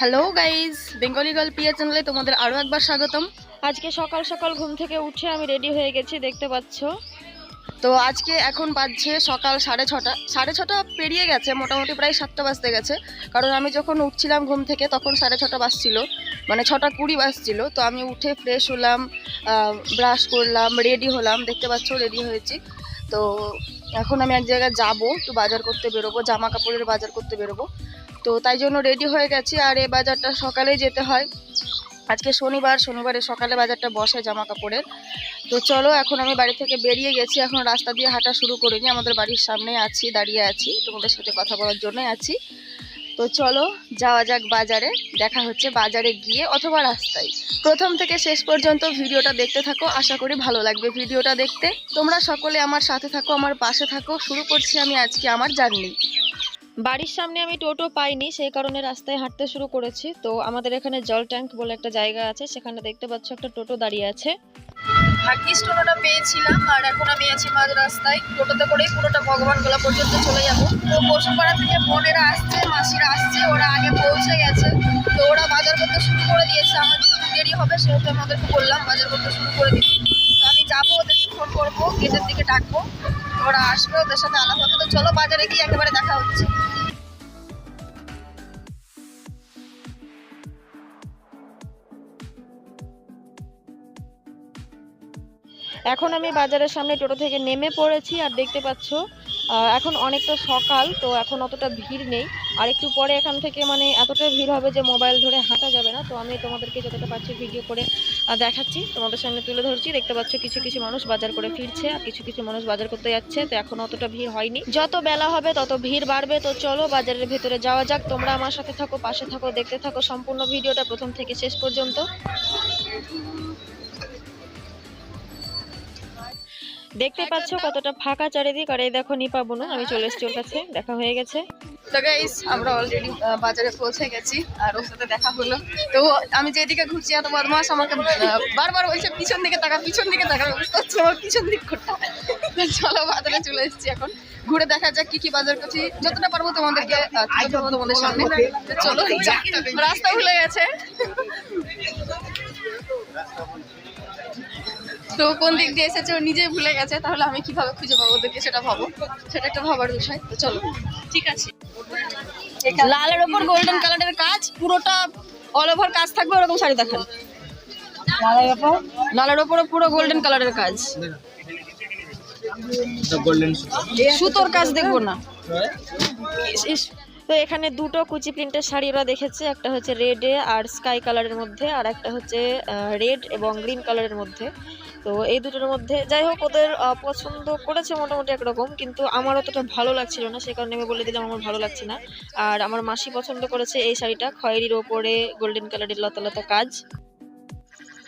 Hello guys Bengali girl Piya চ্যানেলে তোমাদের আরও একবার স্বাগতম। আজকে সকাল সকাল ঘুম থেকে উঠে আমি রেডি হয়ে গেছি দেখতে পাচ্ছ। তো আজকে এখন বাজছে সকাল সাড়ে ছটা। সাড়ে ছটা পেরিয়ে গেছে মোটামুটি প্রায় সাতটা বাজতে গেছে। কারণ আমি যখন উঠছিলাম ঘুম থেকে তখন সাড়ে ছটা বাজছিল। মানে ছটা কুড়ি বাজছিল। তো আমি উঠে ফ্রেশ হলাম ব্রাশ করলাম রেডি হলাম। দেখতে পাচ্ছ রেডি হয়েছি। তো এখন আমি এক জায়গায় যাব একটু বাজার করতে বেরোবো জামা কাপড়ের বাজার করতে বেরোবো। তো তাই জন্য রেডি হয়ে গেছি। আর এই বাজারটা সকালেই যেতে হয়। আজকে শনিবার, শনিবারে সকালে বাজারটা বসে জামা কাপড়ের তো চলো, এখন আমি বাড়ি থেকে বেরিয়ে গেছি। এখন রাস্তা দিয়ে হাঁটা শুরু করিনি। আমাদের বাড়ির সামনে আছি, দাঁড়িয়ে আছি। তোমাদের সাথে কথা বলার জন্যই আছি। তো চলো, যাওয়া যাক বাজারে। দেখা হচ্ছে বাজারে গিয়ে অথবা রাস্তায়। প্রথম থেকে শেষ পর্যন্ত ভিডিওটা দেখতে থাকো। আশা করি ভালো লাগবে ভিডিওটা দেখতে। তোমরা সকলে আমার সাথে থাকো, আমার পাশে থাকো। শুরু করছি আমি আজকে আমার জার্নি। বাড়ির সামনে আমি টোটো পাইনি, সেই কারণে রাস্তায় হাঁটতে শুরু করেছি। তো আমাদের এখানে জল ট্যাঙ্ক বলে একটা জায়গা আছে, সেখানে দেখতে পাচ্ছ একটা টোটো দাঁড়িয়ে আছে। আর মাঝ রাস্তায়। টোটোতে করেই পুরোটা পর্যন্ত চলে যাব। তো পশুপাড়া থেকে বোনেরা আসছে আসছে, ওরা আগে পৌঁছে গেছে। তো ওরা বাজার করতে শুরু করে দিয়েছে, আমার দেরি হবে সেহেতু আমি ওদেরকে বললাম, বাজার করতে শুরু করে তো আমি যাব, ওদেরকে ফোন করব, গেটের দিকে ডাকবো। ওরা আসবে, ওদের সাথে আলাপ হবে। তো চলো বাজারে গিয়ে একেবারে দেখা হচ্ছে। এখন আমি বাজারের সামনে টোটো থেকে নেমে পড়েছি, আর দেখতে পাচ্ছ এখন অনেকটা সকাল, তো এখন অতটা ভিড় নেই। আর একটু পরে এখান থেকে মানে এতটা ভিড় হবে যে মোবাইল ধরে হাঁটা যাবে না। তো আমি তোমাদেরকে যতটা পাচ্ছি ভিডিও করে দেখাচ্ছি। তোমাদের সামনে তুলে ধরছি। দেখতে পাচ্ছ কিছু কিছু মানুষ বাজার করে ফিরছে আর কিছু কিছু মানুষ বাজার করতে যাচ্ছে। তো এখন অতটা ভিড় হয়নি। যত বেলা হবে তত ভিড় বাড়বে। তো চলো বাজারের ভেতরে যাওয়া যাক। তোমরা আমার সাথে থাকো, পাশে থাকো, দেখতে থাকো। সম্পূর্ণ ভিডিওটা প্রথম থেকে শেষ পর্যন্ত। দেখতে পাচ্ছ কতটা ফাঁকা চারিদিক? আর এই দেখো নিপা বুনু আমি চলে এসেছি ওর কাছে দেখা হয়ে গেছে। তো গাইস আমরা অলরেডি বাজারে পৌঁছে গেছি আর ওর সাথে দেখা হলো। তো আমি যেদিকে ঘুরছি এত বদমাস আমাকে বারবার বলছে পিছন দিকে তাকা পিছন দিকে তাকা বুঝতে আমার পিছন দিক চলো বাজারে চলে এসেছি এখন। ঘুরে দেখা যাক কি কি বাজার করছি। যতটা পারব তোমাদেরকে তোমাদের সামনে। চলো রাস্তা ভুলে গেছে। তো কোন দিক দিয়ে এসেছে ও নিজেই ভুলে গেছে তাহলে আমি কীভাবে খুঁজে পাবো ওদেরকে সেটা ভাবো। সেটা একটা ভাবার বিষয়। তো চলো। ঠিক আছে। লালের ওপর গোল্ডেন কালারের কাজ পুরোটা অল ওভার কাজ থাকবে ওরকম শাড়ি দেখান লালের ওপরে? পুরো গোল্ডেন কালারের কাজ। সুতোর কাজ দেখব না। তো এখানে দুটো কুচি প্রিন্টের শাড়ি ওরা দেখেছে একটা হচ্ছে রেডে আর স্কাই কালারের মধ্যে আর একটা হচ্ছে রেড এবং গ্রিন কালারের মধ্যে। তো এই দুটোর মধ্যে যাই হোক, ওদের পছন্দ করেছে মোটামুটি একরকম, কিন্তু আমার অতটা ভালো লাগছিল না, সে কারণে আমি বলে দিলাম আমার ভালো লাগছে না। আর আমার মাসি পছন্দ করেছে এই শাড়িটা, খয়েরির ওপরে গোল্ডেন কালারের লতা লতা কাজ।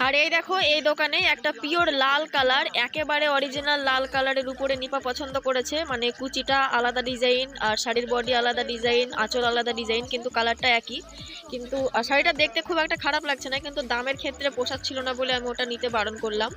আর এই দেখো, এই দোকানে একটা পিওর লাল কালার একেবারে অরিজিনাল লাল কালারের উপরে নিপা পছন্দ করেছে। মানে কুচিটা আলাদা ডিজাইন আর শাড়ির বডি আলাদা ডিজাইন আঁচল আলাদা ডিজাইন কিন্তু কালারটা একই। কিন্তু শাড়িটা দেখতে খুব একটা খারাপ লাগছে না, কিন্তু দামের ক্ষেত্রে পোশাক ছিল না বলে আমি ওটা নিতে বারণ করলাম।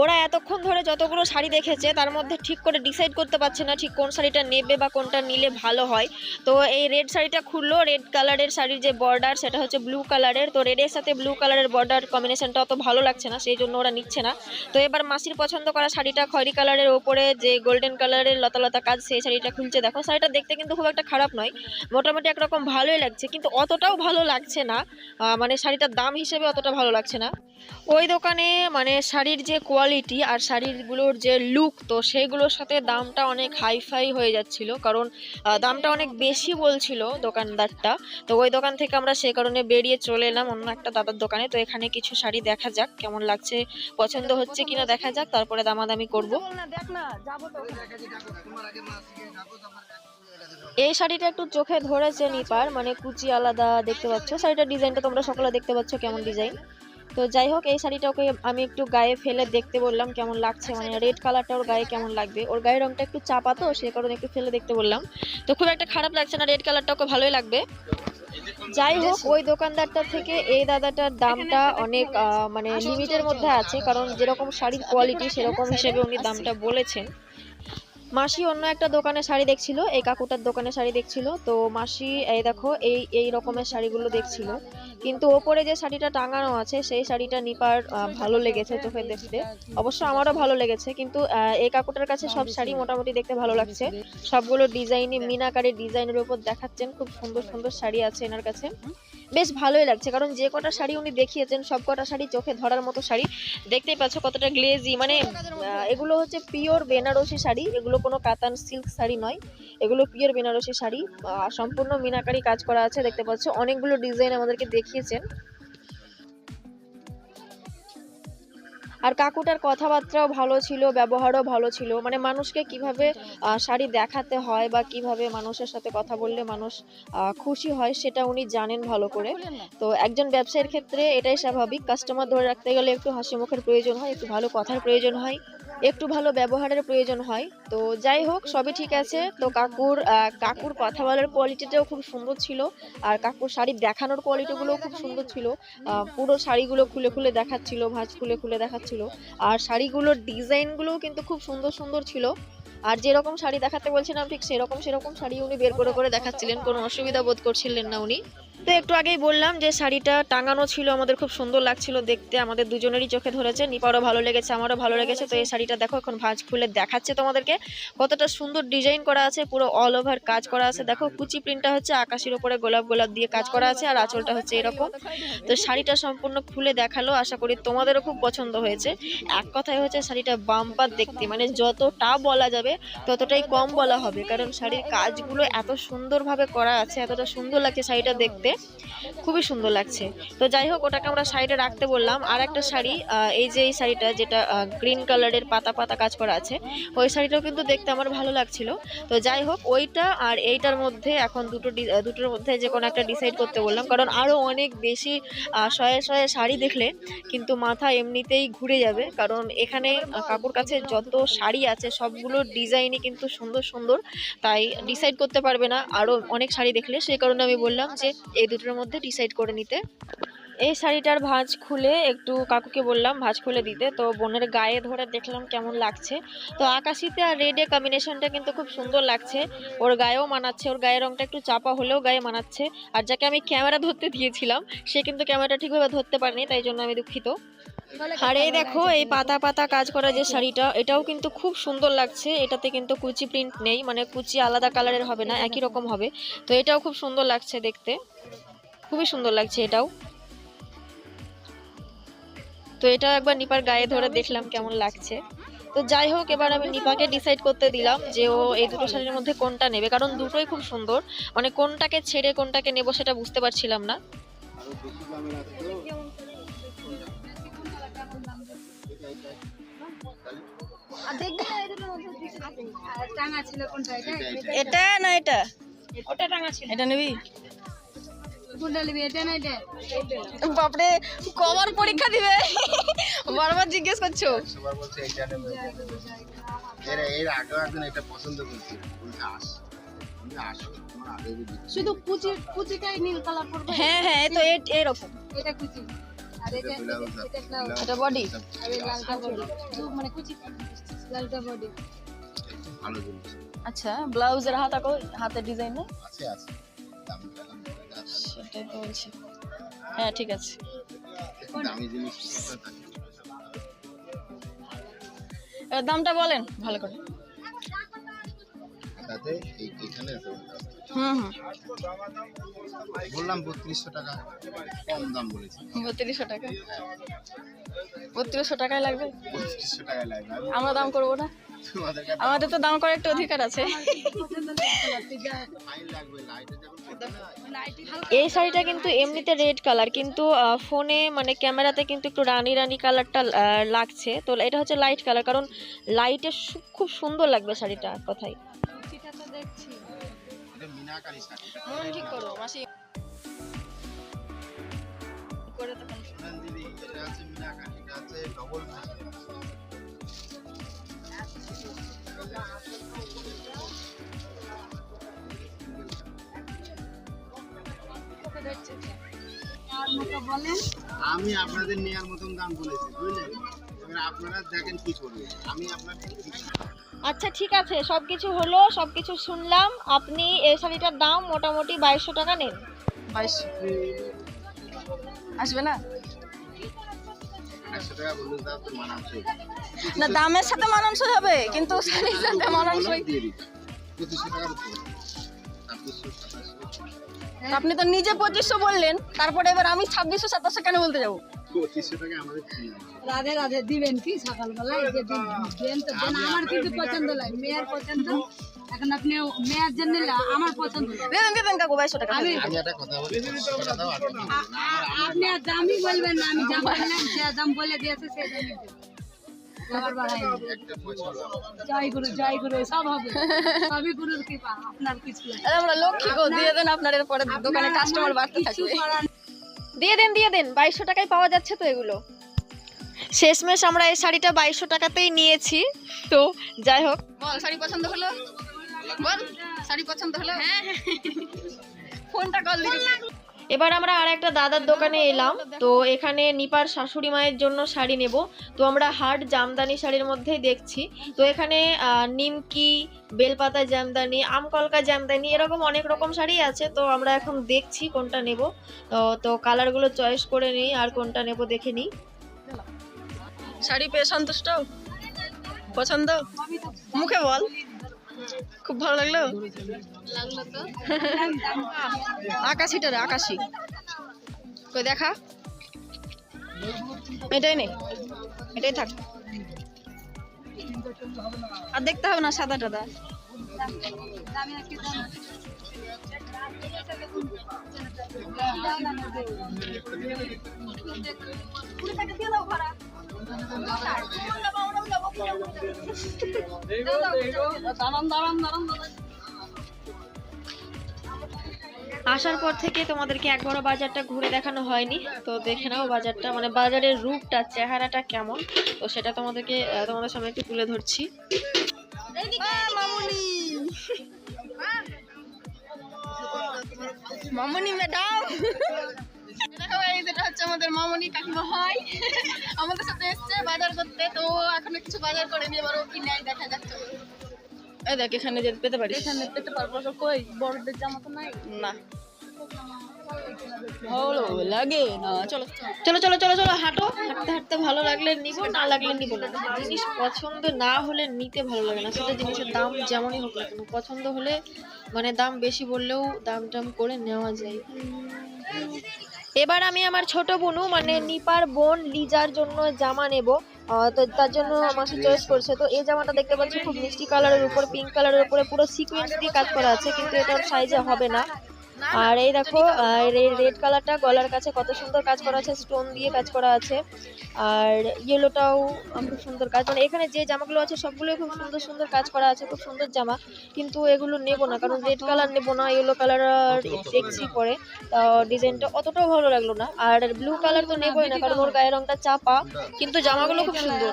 ওরা এতক্ষণ ধরে যতগুলো শাড়ি দেখেছে, তার মধ্যে ঠিক করে ডিসাইড করতে পারছে না ঠিক কোন শাড়িটা নেবে বা কোনটা নিলে ভালো হয়। তো এই রেড শাড়িটা খুললো রেড কালারের শাড়ির যে বর্ডার সেটা হচ্ছে ব্লু কালারের তো রেডের সাথে ব্লু কালারের বর্ডার কম্বিনেশনটা অত ভালো লাগছে না, সেই জন্য ওরা নিচ্ছে না। তো এবার মাসির পছন্দ করা শাড়িটা খয়রি কালারের ওপরে যে গোল্ডেন কালারের লতা লতা কাজ, সেই শাড়িটা খুলছে। দেখো, শাড়িটা দেখতে কিন্তু খুব একটা খারাপ নয়, মোটামুটি একরকম ভালোই লাগছে, কিন্তু অতটাও ভালো লাগছে না। মানে শাড়িটার দাম হিসেবে অতটা ভালো লাগছে না। ওই দোকানে মানে শাড়ির যে কোয়ালিটি আর শাড়িগুলোর যে লুক তো সেইগুলোর সাথে দামটা অনেক হাইফাই হয়ে যাচ্ছিল, কারণ দামটা অনেক বেশি বলছিল দোকানদারটা। তো ওই দোকান থেকে আমরা সেই কারণে বেরিয়ে চলে এলাম অন্য একটা দাদার দোকানে। তো এখানে কিছু শাড়ি দেখা যাক, কেমন লাগছে, পছন্দ হচ্ছে কিনা দেখা যাক, তারপরে দামাদামি করব। এই শাড়িটা একটু চোখে ধরেছে নিপার মানে কুচি আলাদা দেখতে পাচ্ছ। শাড়িটার ডিজাইনটা তোমরা সকলে দেখতে পাচ্ছ, কেমন ডিজাইন তো যাই হোক এই শাড়িটা ওকে আমি একটু গায়ে ফেলে দেখতে বললাম কেমন লাগছে মানে রেড কালারটা ওর গায়ে কেমন লাগবে? ওর গায়ের রংটা একটু চাপা তো সে কারণে একটু ফেলে দেখতে বললাম। তো খুব একটা খারাপ লাগছে না রেড কালারটা ওকে ভালোই লাগবে। যাই হোক ওই দোকানদারটার থেকে এই দাদাটার দামটা অনেক মানে লিমিটের মধ্যে আছে কারণ যেরকম শাড়ির কোয়ালিটি সেরকম হিসেবে উনি দামটা বলেছেন। মাসি অন্য একটা দোকানে শাড়ি দেখছিল, এই কাকুটার দোকানে শাড়ি দেখছিল। তো মাসি, এই দেখো, এই এই রকমের শাড়িগুলো দেখছিল। কিন্তু ওপরে যে শাড়িটা টাঙানো আছে, সেই শাড়িটা নিপার ভালো লেগেছে চোখে দেখতে। অবশ্য আমারও ভালো লেগেছে, কিন্তু এই কাকুটার কাছে সব শাড়ি মোটামুটি দেখতে ভালো লাগছে। সবগুলো ডিজাইনে মিনাকারি ডিজাইনের উপর দেখাচ্ছেন। খুব সুন্দর সুন্দর শাড়ি আছে এনার কাছে। বেশ ভালোই লাগছে, কারণ যে কটা শাড়ি উনি দেখিয়েছেন, সব কটা শাড়ি চোখে ধরার মতো শাড়ি, দেখতেই পাচ্ছ কতটা গ্লেজি মানে এগুলো হচ্ছে পিওর বেনারসি শাড়ি, এগুলো কোনো কাতান সিল্ক শাড়ি নয়, এগুলো পিওর বেনারসি শাড়ি সম্পূর্ণ মিনাকারি কাজ করা আছে, দেখতে পাচ্ছ, অনেকগুলো ডিজাইন আমাদেরকে দেখিয়েছেন। আর কাকুটার কথাবার্তাও ভালো ছিল ব্যবহারও ভালো ছিল। মানে মানুষকে কীভাবে শাড়ি দেখাতে হয় বা কীভাবে মানুষের সাথে কথা বললে মানুষ খুশি হয় সেটা উনি জানেন ভালো করে। তো একজন ব্যবসায়ীর ক্ষেত্রে এটাই স্বাভাবিক। কাস্টমার ধরে রাখতে গেলে একটু হাসি মুখের প্রয়োজন হয় একটু ভালো কথার প্রয়োজন হয়। একটু ভালো ব্যবহারের প্রয়োজন হয়। তো যাই হোক, সবই ঠিক আছে। তো কাকুর কাকুর কথা বলার কোয়ালিটিটাও খুব সুন্দর ছিল। আর কাকুর শাড়ি দেখানোর কোয়ালিটিগুলোও খুব সুন্দর ছিল। পুরো শাড়িগুলো খুলে খুলে দেখাচ্ছিল, ভাঁজ খুলে খুলে দেখাচ্ছিল। আর শাড়িগুলোর ডিজাইনগুলোও কিন্তু খুব সুন্দর সুন্দর ছিল। আর যেরকম শাড়ি দেখাতে বলছিলাম, ঠিক সেরকম সেরকম শাড়ি উনি বের করে করে দেখাচ্ছিলেন। কোনো অসুবিধা বোধ করছিলেন না উনি। তো একটু আগেই বললাম যে শাড়িটা টাঙানো ছিল, আমাদের খুব সুন্দর লাগছিল দেখতে, আমাদের দুজনেরই চোখে ধরেছে, নিপারও ভালো লেগেছে, আমারও ভালো লেগেছে, তো এই শাড়িটা দেখো, এখন ভাঁজ খুলে দেখাচ্ছে তোমাদেরকে। কতটা সুন্দর ডিজাইন করা আছে, পুরো অল ওভার কাজ করা আছে। দেখো, কুচি প্রিন্টটা হচ্ছে আকাশের উপরে গোলাপ গোলাপ দিয়ে কাজ করা আছে, আর আঁচলটা হচ্ছে এরকম। তো শাড়িটা সম্পূর্ণ খুলে দেখাল, আশা করি তোমাদেরও খুব পছন্দ হয়েছে। এক কথায় হচ্ছে শাড়িটা বাম্পার দেখতে মানে যতটা বলা যাবে ততটাই কম বলা হবে, কারণ শাড়ির কাজগুলো এত সুন্দরভাবে করা আছে, এতটা সুন্দর লাগছে শাড়িটা দেখতে। খুবই সুন্দর লাগছে। তো যাই হোক, ওটাকে আমরা সাইডে রাখতে বললাম। আর একটা শাড়ি এই যে এই শাড়িটা যেটা গ্রিন কালারের পাতা পাতা কাজ করা আছে, ওই শাড়িটাও কিন্তু দেখতে আমার ভালো লাগছিল। তো যাই হোক, ওইটা আর এইটার মধ্যে এখন দুটো দুটোর মধ্যে যে কোনো একটা ডিসাইড করতে বললাম। কারণ আরও অনেক বেশি শয়ে শয়ে শাড়ি দেখলে কিন্তু মাথা এমনিতেই ঘুরে যাবে। কারণ এখানে কাকুর কাছে যত শাড়ি আছে সবগুলোর ডিজাইনই কিন্তু সুন্দর সুন্দর। তাই ডিসাইড করতে পারবে না। আরও অনেক শাড়ি দেখলে, সেই কারণে আমি বললাম যে এই দুটোর মধ্যে ডিসাইড করে নিতে। এই শাড়িটার ভাঁজ খুলে একটু কাকুকে বললাম, ভাঁজ খুলে দিতে। তো বোনের গায়ে ধরে দেখলাম কেমন লাগছে। তো আকাশিতে আর রেডে কম্বিনেশনটা কিন্তু খুব সুন্দর লাগছে। ওর গায়েও মানাচ্ছে, ওর গায়ের রঙটা একটু চাপা হলেও গায়ে মানাচ্ছে। আর যাকে আমি ক্যামেরা ধরতে দিয়েছিলাম, সে কিন্তু ক্যামেরাটা ঠিকভাবে ধরতে পারেনি, তাই জন্য আমি দুঃখিত। আর এই দেখো এই পাতা পাতা কাজ করা যে শাড়িটা এটাও কিন্তু খুব সুন্দর লাগছে। এটাতে কিন্তু কুচি প্রিন্ট নেই মানে কুচি আলাদা কালারের হবে না একই রকম হবে। তো এটাও খুব সুন্দর লাগছে দেখতে। খুবই সুন্দর লাগছে এটাও। তো এটা একবার নিপার গায়ে ধরে দেখলাম কেমন লাগছে। তো যাই হোক এবার আমি নিপাকে ডিসাইড করতে দিলাম যে ও এই দুটো শাড়ির মধ্যে কোনটা নেবে কারণ দুটোই খুব সুন্দর। মানে কোনটাকে ছেড়ে কোনটাকে নেব সেটা বুঝতে পারছিলাম না। এটা? এটা না এটা? ওটা টাঙা ছিল। এটা নিবি? কোনটা নিবি এটা না এটা? বাপরে কমার পরীক্ষা দিবে। বারবার জিজ্ঞেস করছ? সবার বলছে এটা নেবে। এর এর আগেও একজন এটা পছন্দ করছে। আস। আমি আসো তোমার আগে দিচ্ছি। শুধু কুচি কুচিটাই নীল কালার করবে। হ্যাঁ হ্যাঁ তো এরকম এটা কুচি। আর এটা এটা ব্লাউজ এটা ব্লাউজ এটা body? আর লালটা বডি মানে কুচি লালটা বডি ভালো জিনিস। আচ্ছা ব্লাউজের হাত আঁকো হাতের ডিজাইন না আছে আছে। সেটাই বলছি। হ্যাঁ ঠিক আছে। একটু দামি জিনিস দামটা বলেন ভালো করে। তাতে এই এখানে হুম হুম। বললাম বত্রিশশো টাকা কম দাম বলেছি। বত্রিশশো টাকা? বত্রিশশো টাকায় লাগবে? বত্রিশশো টাকায় লাগবে। আমরা দাম করব না? আমাদের তো দাম করার একটা অধিকার আছে। এই শাড়িটা কিন্তু এমনিতে রেড কালার কিন্তু ফোনে মানে ক্যামেরাতে কিন্তু একটু রানি রানি কালারটা লাগছে। তো এটা হচ্ছে লাইট কালার কারণ লাইটে খুব সুন্দর লাগবে শাড়িটা কথায়। তো দেখছি। মন ঠিক করো মাসি। করে তখন। শোনেন দিদি এটা আছে মিনাকারি এটা আছে ডবল আমি আপনাদের নেওয়ার মতন দাম বলেছি বুঝলেন? আপনারা দেখেন কি করবে। আমি আপনার আচ্ছা ঠিক আছে সব কিছু হলো সব কিছু শুনলাম। আপনি এই শাড়িটার দাম মোটামুটি বাইশশো টাকা নেন। বাইশশো। আসবে না? না দামের সাথে মানানসই হবে কিন্তু শাড়ির সাথে মানানসই। আপনি তো নিজে পঁচিশশো বললেন তারপরে এবার আমি ছাব্বিশশো সাতাশশো কেন বলতে যাব? পঁচিশশো টাকা আমাদের রাধে রাধে দিবেন কি সকালবেলায় যে দিন- তো দেন আমার কিন্তু পছন্দ লাগে মেয়ের পছন্দ। এখন আপনি মেয়ের জন্য আমার পছন্দ দেবেন দেবেন কাকু বাইশশো টাকা। আমি। আপনি আর দামই বলবেন না আমি যা বললাম যে দাম বলে দিয়েছে আমরা লক্ষ্মী গো দিয়ে দেন আপনার এরপরে দোকানে কাস্টমার বাড়তে থাকবে। দিয়ে দেন দিয়ে দেন বাইশশো টাকায় পাওয়া যাচ্ছে তো এগুলো। শেষমেশ আমরা এই শাড়িটা বাইশশো টাকাতেই নিয়েছি। তো যাই হোক বল শাড়ি পছন্দ হলো? বল শাড়ি পছন্দ হলো? হ্যাঁ। ফোনটা কল দিবি। এবার আমরা আর একটা দাদার দোকানে এলাম। তো এখানে নিপার শাশুড়ি মায়ের জন্য শাড়ি নেব। তো আমরা হাট জামদানি শাড়ির মধ্যেই দেখছি। তো এখানে নিমকি, বেলপাতা জামদানি, আমকলকা জামদানি এরকম অনেক রকম শাড়ি আছে। তো আমরা এখন দেখছি কোনটা নেব। তো কালারগুলো চয়েস করে নিই আর কোনটা নেব দেখে নিই। শাড়ি পেয়ে সন্তুষ্ট? পছন্দ? মুখে বল। খুব ভালো লাগল? আকাশিটা রে আকাশি। কই দেখা? এটাই নেই এটাই থাক। আর দেখতে হবে না সাদা টাদা। দামি আর কি দাম। দাঁড়ান দাঁড়ান দাঁড়ান আসার পর থেকে তোমাদেরকে একবারও বাজারটা ঘুরে দেখানো হয়নি। তো দেখে নাও বাজারটা মানে বাজারের রূপটা, চেহারাটা কেমন। তো সেটা তোমাদেরকে তোমাদের সামনে একটু তুলে ধরছি। মামুনি, ম্যাডাম। এই যেটা হচ্ছে আমাদের মামুনি কাকিমা হয় আমাদের সাথে এসছে বাজার করতে। তো এখনও কিছু বাজার করেনি এবার ও কি নেয় দেখা যাচ্ছে এই দেখ এখানে যে পেতে পারিস। এখানে পেতে পারব কই? বড়দের জামা তো নাই? না। ভালো লাগে না। চলো চলো চলো চলো চলো হাঁটো। হাঁটতে হাঁটতে ভালো লাগলে নিবো না লাগলে নিবো না। জিনিস পছন্দ না হলে নিতে ভালো লাগে না। সেটা জিনিসের দাম যেমনই হোক না কেন পছন্দ হলে মানে দাম বেশি বললেও দাম টাম করে নেওয়া যায়। এবার আমি আমার ছোট বোনু মানে নিপার বোন লিজার জন্য জামা নেব। তো তার জন্য মাসি চয়েস করছে। তো এই জামাটা দেখতে পাচ্ছি খুব মিষ্টি কালারের উপর পিঙ্ক কালারের উপরে পুরো সিকুয়েন্স দিয়ে কাজ করা আছে, কিন্তু এটার সাইজে হবে না। আর এই দেখো রেড কালারটা গলার কাছে কত সুন্দর কাজ করা আছে স্টোন দিয়ে কাজ করা আছে। আর ইয়েলোটাও খুব সুন্দর কাজ মানে এখানে যে জামাগুলো আছে সবগুলোই খুব সুন্দর সুন্দর কাজ করা আছে খুব সুন্দর জামা। কিন্তু এগুলো নেব না কারণ রেড কালার নেব না ইয়েলো কালার দেখছি পরে। তা ডিজাইনটা অতটাও ভালো লাগল না। আর ব্লু কালার তো নেবোই না কারণ ওর গায়ের রংটা চাপা কিন্তু জামাগুলো খুব সুন্দর।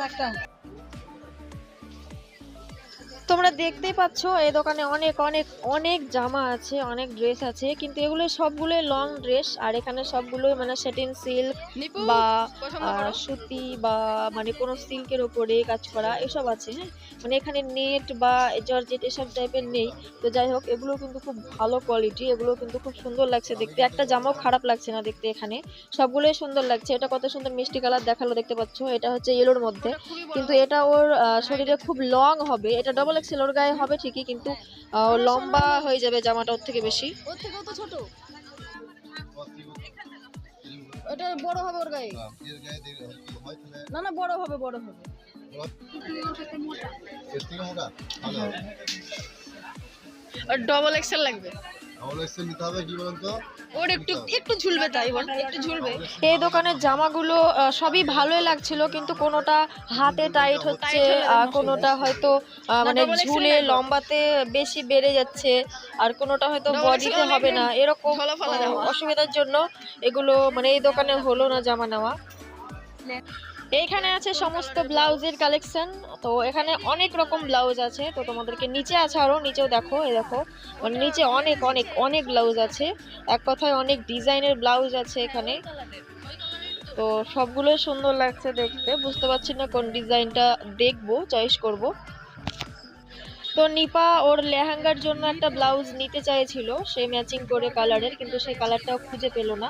তোমরা দেখতেই পাচ্ছ এই দোকানে অনেক অনেক অনেক জামা আছে অনেক ড্রেস আছে কিন্তু এগুলো সবগুলোই লং ড্রেস আর এখানে সবগুলোই মানে সেটিন সিল্ক বা সুতি বা মানে কোনো সিল্কের উপরে কাজ করা এসব আছে হ্যাঁ? মানে এখানে নেট বা জর্জেট এসব টাইপের নেই তো যাই হোক এগুলো কিন্তু খুব ভালো কোয়ালিটি এগুলো কিন্তু খুব সুন্দর লাগছে দেখতে। একটা জামাও খারাপ লাগছে না দেখতে এখানে সবগুলোই সুন্দর লাগছে। এটা কত সুন্দর মিষ্টি কালার দেখাল দেখতে পাচ্ছ এটা হচ্ছে ইয়েলোর মধ্যে কিন্তু এটা ওর আহ, শরীরে খুব লং হবে এটা ডবল এক্সেল ছেলের গায়ে হবে ঠিকই কিন্তু লম্বা হয়ে যাবে জামাটা ওর থেকে বেশি। ওর থেকেও তো ছোট। এটা বড় হবে ওর গায়ে। না না বড় হবে বড় হবে। ডবল এক্সেল লাগবে। ওর একটু একটু ঝুলবে তাই বল একটু ঝুলবে। এই দোকানের জামাগুলো আহ, সবই ভালোই লাগছিল কিন্তু কোনোটা হাতে টাইট হচ্ছে আর কোনোটা হয়তো আহ, মানে ঝুলে লম্বাতে বেশি বেড়ে যাচ্ছে আর কোনোটা হয়তো বডিতে হবে না এরকম। অসুবিধার জন্য এগুলো মানে এই দোকানে হলো না জামা নেওয়া। এইখানে আছে সমস্ত ব্লাউজের কালেকশন। তো এখানে অনেক রকম ব্লাউজ আছে। তো তোমাদেরকে নিচে আছে আরও, নিচেও দেখো, এই দেখো। মানে নিচে অনেক অনেক অনেক ব্লাউজ আছে। এক কথায় অনেক ডিজাইনের ব্লাউজ আছে এখানে। তো সবগুলো সুন্দর লাগছে দেখতে। বুঝতে পারছি না কোন ডিজাইনটা দেখব, চয়েস করব। তো নিপা ওর লেহেঙ্গার জন্য একটা ব্লাউজ নিতে চাইছিল। সে ম্যাচিং করে কালারের কিন্তু সেই কালারটাও খুঁজে পেল না।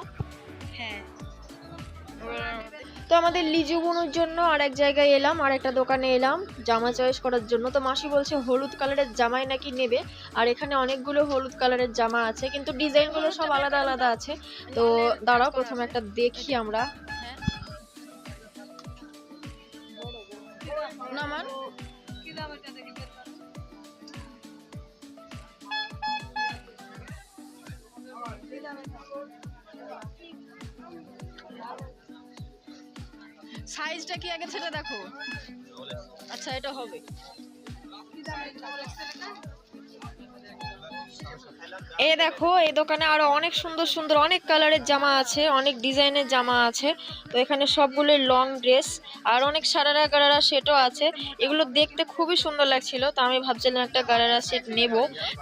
তো আমাদের লিজু বুনুর জন্য আর এক জায়গায় এলাম আর একটা দোকানে এলাম জামা চয়েস করার জন্য। তো মাসি বলছে হলুদ কালারের জামাই নাকি নেবে আর এখানে অনেকগুলো হলুদ কালারের জামা আছে কিন্তু ডিজাইনগুলো সব আলাদা আলাদা আছে। তো দাঁড়াও প্রথমে একটা দেখি আমরা। নামান? সাইজটা কি আগে সেটা দেখো? আচ্ছা এটা হবে। এই দেখো, এই দোকানে আরও অনেক সুন্দর সুন্দর অনেক কালারের জামা আছে, অনেক ডিজাইনের জামা আছে। তো এখানে সবগুলো লং ড্রেস আর অনেক সারারা গারারা সেটও আছে। এগুলো দেখতে খুবই সুন্দর লাগছিল। তো আমি ভাবছিলাম একটা গারারা সেট নেব।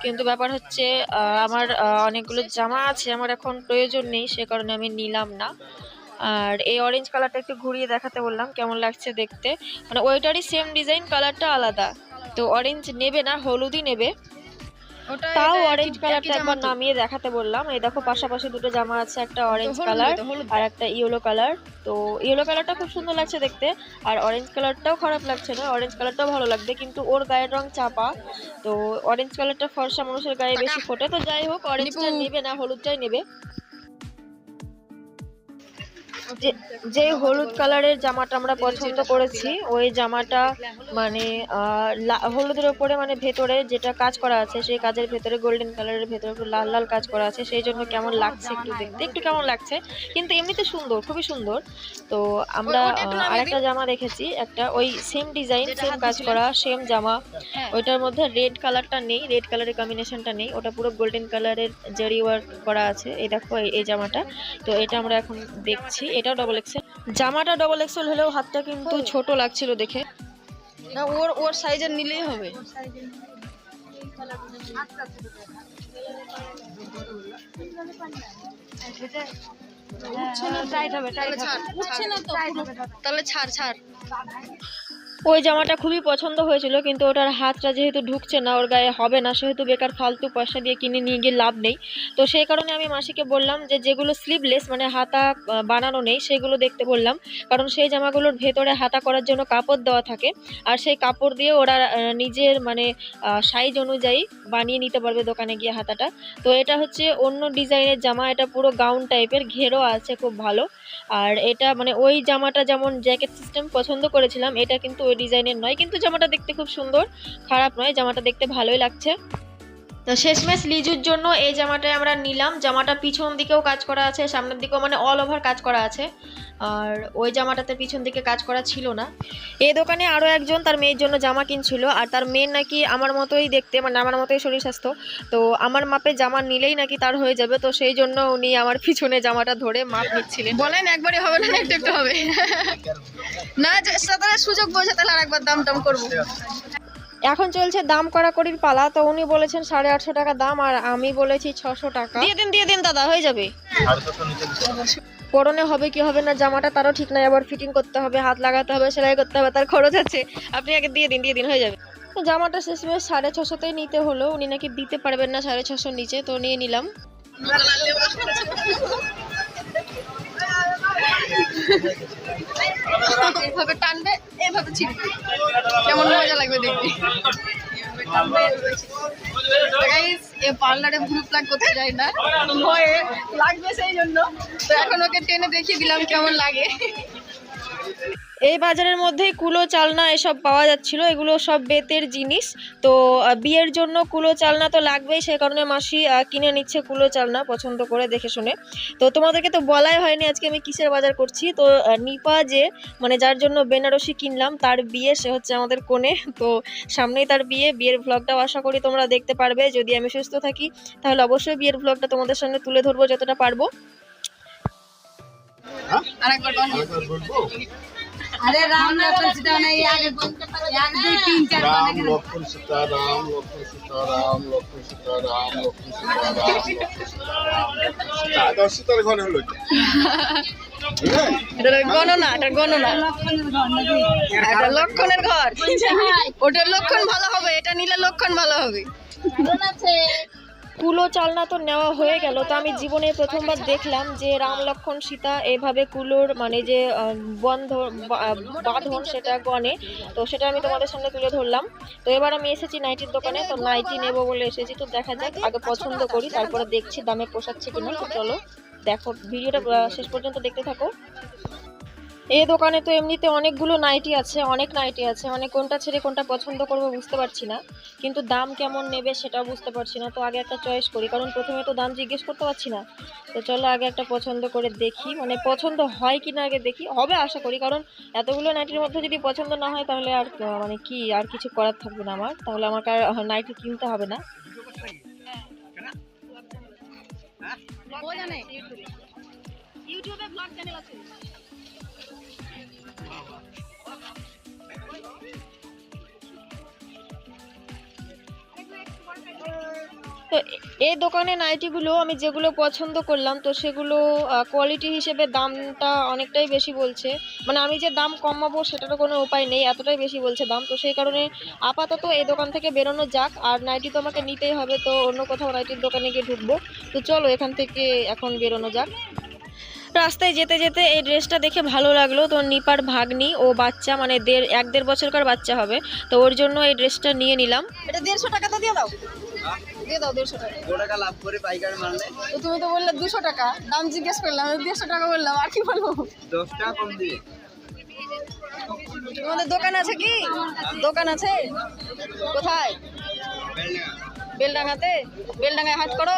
কিন্তু ব্যাপার হচ্ছে আমার অনেকগুলো জামা আছে। আমার এখন প্রয়োজন নেই, সে কারণে আমি নিলাম না। আর এই অরেঞ্জ কালারটা একটু ঘুরিয়ে দেখাতে বললাম কেমন লাগছে দেখতে। মানে ওইটারই সেম ডিজাইন কালারটা আলাদা। তো অরেঞ্জ নেবে না হলুদই নেবে। তাও অরেঞ্জ কালারটা একবার নামিয়ে দেখাতে বললাম। এই দেখো পাশাপাশি দুটো জামা আছে একটা অরেঞ্জ কালার আর একটা ইয়েলো কালার তো ইয়েলো কালারটা খুব সুন্দর লাগছে দেখতে। আর অরেঞ্জ কালারটাও খারাপ লাগছে না অরেঞ্জ কালারটাও ভালো লাগবে। কিন্তু ওর গায়ের রং চাপা। তো অরেঞ্জ কালারটা ফর্সা মানুষের গায়ে বেশি ফোটে। তো যাই হোক অরেঞ্জটা। নেবে না হলুদটাই নেবে। যে- হলুদ কালারের জামাটা আমরা পছন্দ করেছি, ওই জামাটা মানে হলুদের ওপরে মানে ভেতরে যেটা কাজ করা আছে, সেই কাজের ভেতরে গোল্ডেন কালারের ভেতরে একটু লাল লাল কাজ করা আছে, সেই জন্য কেমন লাগছে একটু দেখতে, একটু কেমন লাগছে, কিন্তু এমনিতে সুন্দর, খুবই সুন্দর তো আমরা আরেকটা জামা দেখেছি, একটা ওই সেম ডিজাইন সেম কাজ করা সেম জামা। ওইটার মধ্যে রেড কালারটা নেই রেড কালারের কম্বিনেশনটা নেই, ওটা পুরো গোল্ডেন কালারের জারি ওয়ার্ক করা আছে, এই দেখো এই জামাটা তো এটা আমরা এখন দেখছি এটাও ডবল এক্সেল জামাটা ডবল এক্সেল হলেও হাতটা কিন্তু ছোট লাগছিল দেখে। না ওর ওর সাইজের নিলেই হবে। তাহলে ছাড়, ছাড়। ওই জামাটা খুবই পছন্দ হয়েছিল, কিন্তু ওটার হাতটা যেহেতু ঢুকছে না, ওর গায়ে হবে না, সেহেতু বেকার ফালতু পয়সা দিয়ে কিনে নিয়ে গিয়ে লাভ নেই। তো সেই কারণে আমি মাসিকে বললাম যে, যেগুলো স্লিভলেস মানে হাতা বানানো নেই, সেগুলো দেখতে বললাম। কারণ সেই জামাগুলোর ভেতরে হাতা করার জন্য কাপড় দেওয়া থাকে, আর সেই কাপড় দিয়ে ওরা নিজের মানে সাইজ অনুযায়ী বানিয়ে নিতে পারবে দোকানে গিয়ে হাতাটা। তো এটা হচ্ছে অন্য ডিজাইনের জামা, এটা পুরো গাউন টাইপের ঘেরও আছে খুব ভালো। আর এটা মানে ওই জামাটা যেমন জ্যাকেট সিস্টেম পছন্দ করেছিলাম, এটা কিন্তু ওই ডিজাইনের নয়, কিন্তু জামাটা দেখতে খুব সুন্দর, খারাপ নয়, জামাটা দেখতে ভালোই লাগছে। তো শেষমেশ লিজুর জন্য এই জামাটাই আমরা নিলাম। জামাটা পিছন দিকেও কাজ করা আছে সামনের দিকেও মানে অল ওভার কাজ করা আছে। আর ওই জামাটাতে পিছন দিকে কাজ করা ছিল না। এই দোকানে আরও একজন তার মেয়ের জন্য জামা কিনছিল আর তার মেয়ের নাকি আমার মতোই দেখতে মানে আমার মতোই শরীর স্বাস্থ্য। তো আমার মাপে জামা নিলেই নাকি তার হয়ে যাবে তো সেই জন্য উনি আমার পিছনে জামাটা ধরে মাপ নিচ্ছিলেন। বলেন একবারই হবে না একটু একটু হবে। না চেষ্টা তাহলে সুযোগ বোঝে তাহলে আরেকবার দাম টাম করব। এখন চলছে দাম কড়াকড়ির পালা। তো উনি বলেছেন সাড়ে আটশো টাকা দাম আর আমি বলেছি ছশো টাকা। দিয়ে দিন দিয়ে দিন দাদা হয়ে যাবে। পরনে হবে কি হবে না জামাটা তারও ঠিক নাই আবার ফিটিং করতে হবে হাত লাগাতে হবে সেলাই করতে হবে তার খরচ আছে। আপনি আগে দিয়ে দিন দিয়ে দিন হয়ে যাবে। জামাটা শেষমেশ সাড়ে ছশোতেই নিতে হলো উনি নাকি দিতে পারবেন না সাড়ে ছশোর নিচে তো নিয়ে নিলাম। এভাবে টানবে এভাবে ছিড়বে। কেমন মজা লাগবে দেখবি এভাবে টানবে, এভাবে ছিঁড়বে। তো guys, এ পার্লারে ভুল প্লাগ করতে যাই না। ভয়ে লাগবে সেই জন্য। তো এখন ওকে টেনে দেখিয়ে দিলাম কেমন লাগে। এই বাজারের মধ্যেই কুলো, চালনা এসব পাওয়া যাচ্ছিল। এগুলো সব বেতের জিনিস। তো বিয়ের জন্য কুলো, চালনা তো লাগবেই। সে কারণে মাসি কিনে নিচ্ছে কুলো, চালনা পছন্দ করে দেখে শুনে। তো, তোমাদেরকে তো বলাই হয়নি আজকে আমি কিসের বাজার করছি। তো নিপা যে মানে যার জন্য বেনারসি কিনলাম, তার বিয়ে সে হচ্ছে আমাদের কোণে। তো, সামনেই তার বিয়ে। বিয়ের ভ্লগটাও আশা করি তোমরা দেখতে পারবে। যদি আমি সুস্থ থাকি, তাহলে অবশ্যই বিয়ের ভ্লগটা তোমাদের সামনে তুলে ধরবো যতটা পারব। আরে রাম লক্ষণ সীতা আগে এক দুই তিন চার রাম অনেক সীতা রাম লক্ষ্মণ সীতা রাম লক্ষ্মণ সীতা রাম লক্ষ্মণ সীতা রাম সীতা রাম লক্ষ্মণ সীতা দশ সীতার ঘরে হলো এটা। বুঝলেন? এটা গণনা এটা গণনা। লক্ষণের ঘর নাকি? এটা লক্ষণের ঘর। ওটার লক্ষণ ভালো হবে এটা নিলে লক্ষণ ভালো হবে। কুলো চালনা তো নেওয়া হয়ে গেল। তো আমি জীবনে প্রথমবার দেখলাম যে রাম লক্ষণ সীতা এভাবে কুলোর মানে যে বন্ধ বাঁধন সেটা গনে তো সেটা আমি তোমাদের সামনে তুলে ধরলাম। তো এবার আমি এসেছি নাইটির দোকানে। তো নাইটি নেব বলে এসেছি। তো দেখা যাক, আগে পছন্দ করি, তারপরে দেখছি দামে পোষাচ্ছে কিনা। তো চলো, দেখো, ভিডিওটা শেষ পর্যন্ত দেখতে থাকো। এই দোকানে তো এমনিতে অনেকগুলো নাইটি আছে অনেক নাইটি আছে। মানে কোনটা ছেড়ে কোনটা পছন্দ করব বুঝতে পারছি না। কিন্তু দাম কেমন নেবে সেটাও বুঝতে পারছি না। তো আগে একটা চয়েস করি কারণ প্রথমে তো দাম জিজ্ঞেস করতে পারছি না। তো চলো আগে একটা পছন্দ করে দেখি। মানে পছন্দ হয় কি না আগে দেখি হবে আশা করি। কারণ এতগুলো নাইটির মধ্যে যদি পছন্দ না হয় তাহলে আর মানে কি আর কিছু করার থাকবে না আমার। তাহলে আমাকে আর নাইটি কিনতে হবে না। ইউটিউবে ব্লগ চ্যানেল আছে। তো এই দোকানে নাইটিগুলো আমি যেগুলো পছন্দ করলাম তো সেগুলো কোয়ালিটি হিসেবে দামটা অনেকটাই বেশি বলছে। মানে আমি যে দাম কমাবো সেটারও কোনো উপায় নেই এতটাই বেশি বলছে দাম। তো সেই কারণে আপাতত এই দোকান থেকে বেরোনো যাক আর নাইটি তো আমাকে নিতেই হবে তো অন্য কোথাও নাইটির দোকানে গিয়ে ঢুকবো। তো চলো এখান থেকে এখন বেরোনো যাক। রাস্তায় যেতে যেতে এই ড্রেসটা দেখে ভালো লাগল। তো নিপার ভাগ্নি ও বাচ্চা মানে দেড় এক দেড় বছরকার বাচ্চা হবে তো ওর জন্য এই ড্রেসটা নিয়ে নিলাম। এটা দেড়শো টাকাতে দিয়ে দাও। দিয়ে দাও দেড়শো টাকা। দু টাকা লাভ করে পাইকারি মারলে তো তুমি তো বললে দুশো টাকা। দাম জিজ্ঞেস করলাম দেড়শো টাকা বললাম আর কি বলব? দশ টাকা কম দিবে তোমাদের দোকান আছে কি? দোকান আছে? কোথায়? বেলডাঙ্গাতে? বেলডাঙ্গায় হাট করো?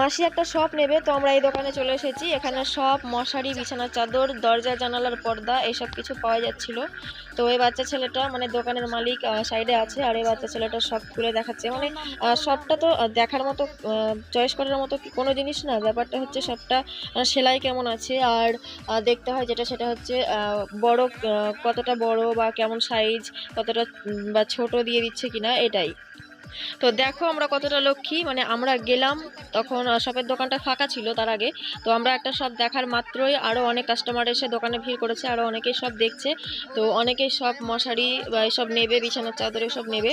মাসি একটা শপ নেবে, তো আমরা এই দোকানে চলে এসেছি। এখানে সব মশারি, বিছানার চাদর, দরজা, জানালার পর্দা এসব কিছু পাওয়া যাচ্ছিল। তো এই বাচ্চা ছেলেটা মানে দোকানের মালিক সাইডে আছে, আর এই বাচ্চা ছেলেটা সব খুলে দেখাচ্ছে। মানে সবটা তো দেখার মতো চয়েস করার মতো কোনো জিনিস না। ব্যাপারটা হচ্ছে সবটা সেলাই কেমন আছে, আর দেখতে হয় যেটা, সেটা হচ্ছে বড় কতটা বড় বা কেমন সাইজ কতটা বা ছোট দিয়ে দিচ্ছে কিনা, এটাই। তো দেখো আমরা কতটা লক্ষ্মী। মানে আমরা গেলাম তখন শপের দোকানটা ফাঁকা ছিল তার আগে। তো আমরা একটা শপ দেখার মাত্রই আরও অনেক কাস্টমার এসে দোকানে ভিড় করেছে আরও অনেকেই সব দেখছে। তো অনেকেই সব মশারি বা এসব নেবে, বিছানার চাদর এসব নেবে।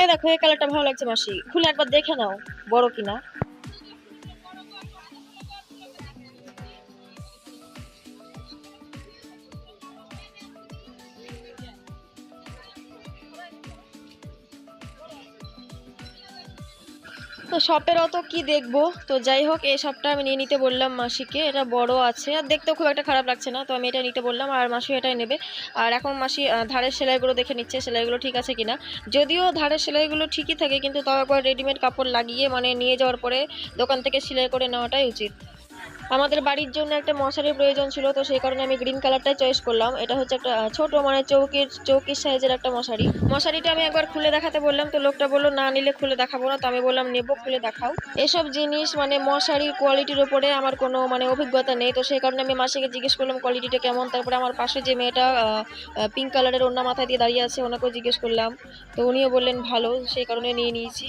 এই দেখো, এই কালারটা ভালো লাগছে মাসি। খুলে একবার দেখে নাও, বড় কিনা। তো শপের অত কি দেখব? তো যাই হোক, এই শপটা আমি নিয়ে নিতে বললাম মাসিকে। এটা বড় আছে। আর দেখতেও খুব একটা খারাপ লাগছে না। তো আমি এটা নিতে বললাম আর মাসি এটাই নেবে। আর এখন মাসি ধারের সেলাইগুলো দেখে নিচ্ছে, সেলাইগুলো ঠিক আছে কিনা। যদিও ধারের সেলাইগুলো ঠিকই থাকে, কিন্তু তাও একবার রেডিমেড কাপড় লাগিয়ে মানে নিয়ে যাওয়ার পরে দোকান থেকে সেলাই করে নেওয়াটাই উচিত। আমাদের বাড়ির জন্য একটা মশারির প্রয়োজন ছিল, তো সেই কারণে আমি গ্রিন কালারটাই চয়েস করলাম। এটা হচ্ছে একটা ছোট মানে চৌকির চৌকির সাইজের একটা মশারি। মশারিটা আমি একবার খুলে দেখাতে বললাম, তো লোকটা বলল, না নিলে খুলে দেখাবো না। তো আমি বললাম, নেব, খুলে দেখাও। এসব জিনিস মানে মশারির কোয়ালিটির ওপরে আমার কোনো মানে অভিজ্ঞতা নেই। তো সেই কারণে আমি মাসিকে জিজ্ঞেস করলাম কোয়ালিটিটা কেমন? তারপরে আমার পাশে যে মেয়েটা পিঙ্ক কালারের ওড়না মাথায় দিয়ে দাঁড়িয়ে আছে, ওনাকেও জিজ্ঞেস করলাম। তো উনিও বললেন, ভালো। সেই কারণে নিয়ে নিয়েছি।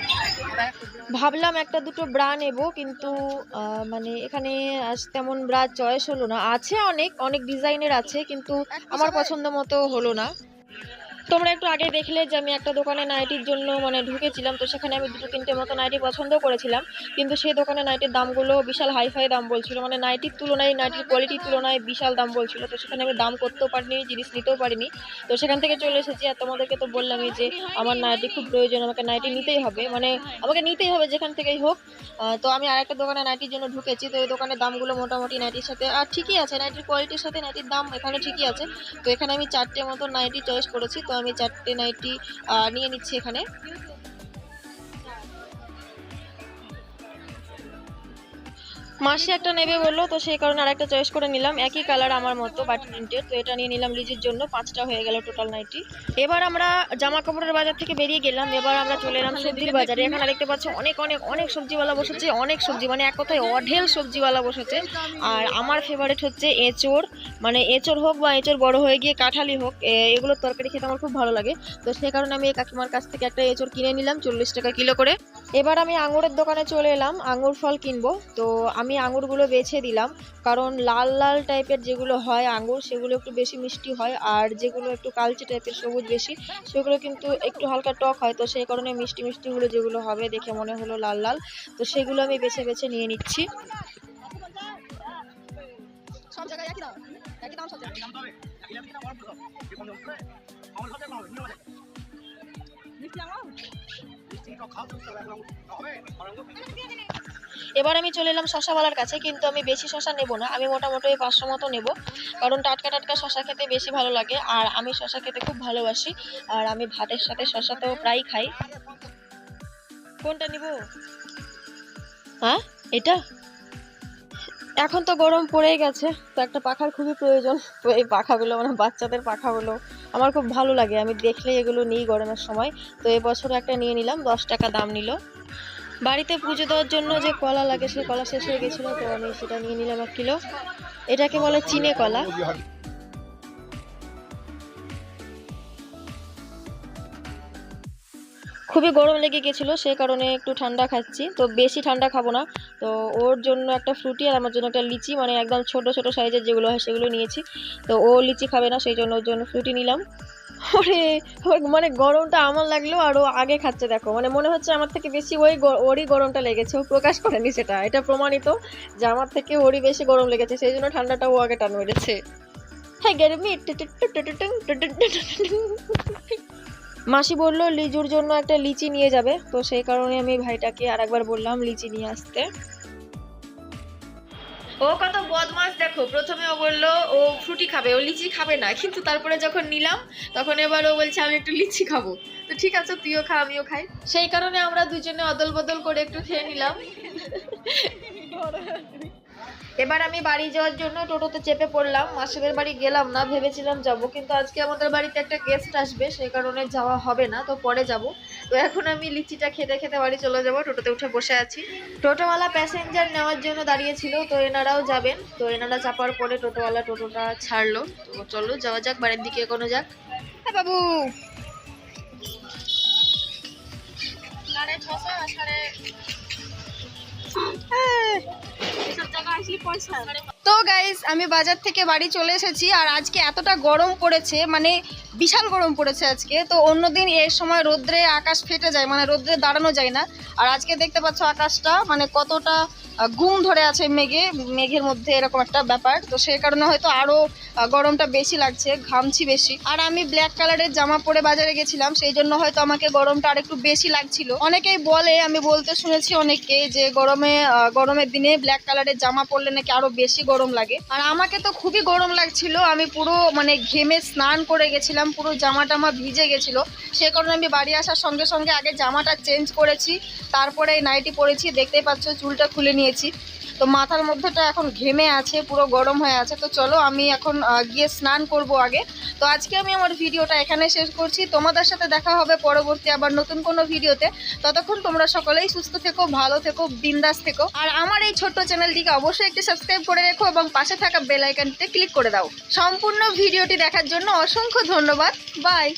ভাবলাম একটা দুটো ব্রা নেব কিন্তু আহ, মানে এখানে তেমন ব্রা চয়েস হলো না। আছে অনেক অনেক ডিজাইনের আছে কিন্তু আমার পছন্দ মতো হলো না। তোমরা একটু আগে দেখলে যে আমি একটা দোকানে নাইটির জন্য মানে ঢুকেছিলাম, তো সেখানে আমি দুটো তিনটে মতো নাইটি পছন্দ করেছিলাম। কিন্তু সেই দোকানে নাইটির দামগুলো বিশাল হাই ফাই দাম বলছিল। মানে নাইটির তুলনায়, নাইটির কোয়ালিটির তুলনায় বিশাল দাম বলছিল। তো সেখানে আমি দাম করতেও পারিনি, জিনিস নিতেও পারিনি। তো সেখান থেকে চলে এসেছি আর তোমাদেরকে তো বললামই যে আমার নাইটি খুব প্রয়োজন, আমাকে নাইটি নিতেই হবে। মানে আমাকে নিতেই হবে যেখান থেকেই হোক। তো আমি আরেকটা দোকানে নাইটির জন্য ঢুকেছি। তো এই দোকানের দামগুলো মোটামুটি নাইটির সাথে, আর ঠিকই আছে, নাইটির কোয়ালিটির সাথে নাইটির দাম এখানে ঠিকই আছে। তো এখানে আমি চারটে মতো নাইটি চয়েস করেছি। তো আমি চারটে নাইটি নিয়ে নিচ্ছি এখানে। মাসি একটা নেবে বলল তো সেই কারণে আরেকটা চয়েস করে নিলাম। একই কালার আমার মতো বাটি প্রিন্টের তো এটা নিয়ে নিলাম লিজির জন্য পাঁচটা হয়ে গেল টোটাল নাইটি এবার আমরা জামা কাপড়ের বাজার থেকে বেরিয়ে গেলাম এবার আমরা চলে এলাম সবজির বাজারে। এখানে দেখতে পাচ্ছি অনেক অনেক অনেক সবজিওয়ালা বসেছে অনেক সবজি মানে এক কথায় অঢেল সবজিওয়ালা বসেছে। আর আমার ফেভারিট হচ্ছে এঁচোড় মানে এঁচোড় হোক বা এঁচোড় বড় হয়ে গিয়ে কাঁঠালি হোক এগুলোর তরকারি খেতে আমার খুব ভালো লাগে। তো সেই কারণে আমি এই কাকিমার কাছ থেকে একটা এঁচোড় কিনে নিলাম চল্লিশ টাকা কিলো করে। এবার আমি আঙুরের দোকানে চলে এলাম আঙুর ফল কিনবো। তো আমি আঙুরগুলো বেছে দিলাম। কারণ লাল লাল টাইপের যেগুলো হয় আঙুর সেগুলো একটু বেশি মিষ্টি হয় আর যেগুলো একটু কালচে টাইপের সবুজ বেশি সেগুলো কিন্তু একটু হালকা টক হয়। তো সেই কারণে মিষ্টি মিষ্টিগুলো যেগুলো হবে দেখে মনে হলো লাল লাল। তো সেগুলো আমি বেছে বেছে নিয়ে নিচ্ছি। সব জায়গায় একই দাম? একই দাম সব জায়গায়? এবার আমি চলে এলাম শশাওয়ালার কাছে, কিন্তু আমি বেশি শশা নেব না। আমি মোটামুটি ওই পাঁচশো মতো নেব, কারণ টাটকা টাটকা শশা খেতে বেশি ভালো লাগে, আর আমি শশা খেতে খুব ভালোবাসি, আর আমি ভাতের সাথে শশা তো প্রায় খাই। কোনটা নিব? হ্যাঁ? এটা? এখন তো গরম পড়েই গেছে, তো একটা পাখার খুবই প্রয়োজন। তো এই পাখাগুলো মানে বাচ্চাদের পাখাগুলো, আমার খুব ভালো লাগে। আমি দেখলেই এগুলো নিই গরমের সময়। তো এবছর একটা নিয়ে নিলাম, দশ টাকা দাম নিল। বাড়িতে পুজো দেওয়ার জন্য যে কলা লাগে সেই কলা শেষ হয়ে গেছিল, তো আমি সেটা নিয়ে নিলাম এক কিলো। এটাকে বলে চিনে কলা। খুবই গরম লেগে গেছিল সে কারণে একটু ঠান্ডা খাচ্ছি তো বেশি ঠান্ডা খাব না তো ওর জন্য একটা ফ্রুটি আর আমার জন্য একটা লিচি মানে একদম ছোট ছোট সাইজের যেগুলো হয় সেগুলো নিয়েছি তো ও লিচি খাবে না সেই জন্য ওর জন্য ফ্রুটি নিলাম ওরে ওর মানে গরমটা আমার লাগল আর ও আগে খাচ্ছে দেখো মানে মনে হচ্ছে আমার থেকে বেশি ওই ওরই গরমটা লেগেছে ও প্রকাশ করেনি সেটা এটা প্রমাণিত যে আমার থেকে ওরই বেশি গরম লেগেছে সেই জন্য ঠান্ডাটা ও আগে টান মেরেছে হ্যাঁ গরমি মাসি বলল লিজুর জন্য একটা লিচি নিয়ে যাবে। তো সেই কারণে আমি ভাইটাকে আরেকবার বললাম লিচি নিয়ে আসতে। ও কত বদমাস দেখো। প্রথমে ও বলল ও ফ্রুটি খাবে ও লিচি খাবে না। কিন্তু তারপরে যখন নিলাম তখন এবার ও বলছে আমি একটু লিচি খাব। তো ঠিক আছে তুইও খা আমিও খাই। সেই কারণে আমরা দুজনে অদল বদল করে একটু খেয়ে নিলাম। এবার আমি বাড়ি যাওয়ার জন্য টোটোতে চেপে পড়লাম। মাসিদের বাড়ি গেলাম না ভেবেছিলাম যাব কিন্তু আজকে আমাদের বাড়িতে একটা গেস্ট আসবে সেই কারণে যাওয়া হবে না তো পরে যাব। তো এখন আমি লিচিটা খেতে খেতে বাড়ি চলে যাব টোটোতে উঠে বসে আছি। টোটোওয়ালা প্যাসেঞ্জার নেওয়ার জন্য দাঁড়িয়েছিল তো এনারাও যাবেন। তো এনারা চাপার পরে টোটোওয়ালা টোটোটা ছাড়লো। তো চলো যাওয়া যাক বাড়ির দিকে এগোনো যাক। হ্যাঁ বাবু! সাড়ে ছশো সাড়ে তো গাইজ আমি বাজার থেকে বাড়ি চলে এসেছি আর আজকে এতটা গরম পড়েছে মানে বিশাল গরম পড়েছে আজকে। তো অন্যদিন এর সময় রোদ্রে আকাশ ফেটে যায় মানে রোদ্রে দাঁড়ানো যায় না। আর আজকে দেখতে পাচ্ছ আকাশটা মানে কতটা গুম ধরে আছে মেঘে মেঘের মধ্যে এরকম একটা ব্যাপার। তো সেই কারণে হয়তো আরও আহ, গরমটা বেশি লাগছে ঘামছি বেশি। আর আমি ব্ল্যাক কালারের জামা পরে বাজারে গেছিলাম সেই জন্য হয়তো আমাকে গরমটা আর একটু বেশি লাগছিল। অনেকেই বলে আমি বলতে শুনেছি অনেককে যে গরমে গরমের দিনে ব্ল্যাক কালারের জামা পরলে নাকি আরও বেশি গরম লাগে। আর আমাকে তো খুবই গরম লাগছিল, আমি পুরো মানে ঘেমে স্নান করে গেছিলাম, পুরো জামা টামা ভিজে গেছিল। সে কারণে আমি বাড়ি আসার সঙ্গে সঙ্গে আগে জামাটা চেঞ্জ করেছি, তারপরে এই নাইটি পরেছি, দেখতেই পাচ্ছ চুলটা খুলে নিয়েছি। তো মাথার মধ্যেটা এখন ঘেমে আছে, পুরো গরম হয়ে আছে। তো চলো আমি এখন গিয়ে স্নান করব আগে। তো আজকে আমি আমার ভিডিওটা এখানে শেষ করছি। তোমাদের সাথে দেখা হবে পরবর্তী আবার নতুন কোনো ভিডিওতে। ততক্ষণ তোমরা সকলেই সুস্থ থেকো, ভালো থেকো, বিন্দাস থেকো। আর আমার এই ছোট্ট চ্যানেলটিকে অবশ্যই একটি সাবস্ক্রাইব করে রেখো এবং পাশে থাকা বেল আইকনটিতে ক্লিক করে দাও। সম্পূর্ণ ভিডিওটি দেখার জন্য অসংখ্য ধন্যবাদ। বাই।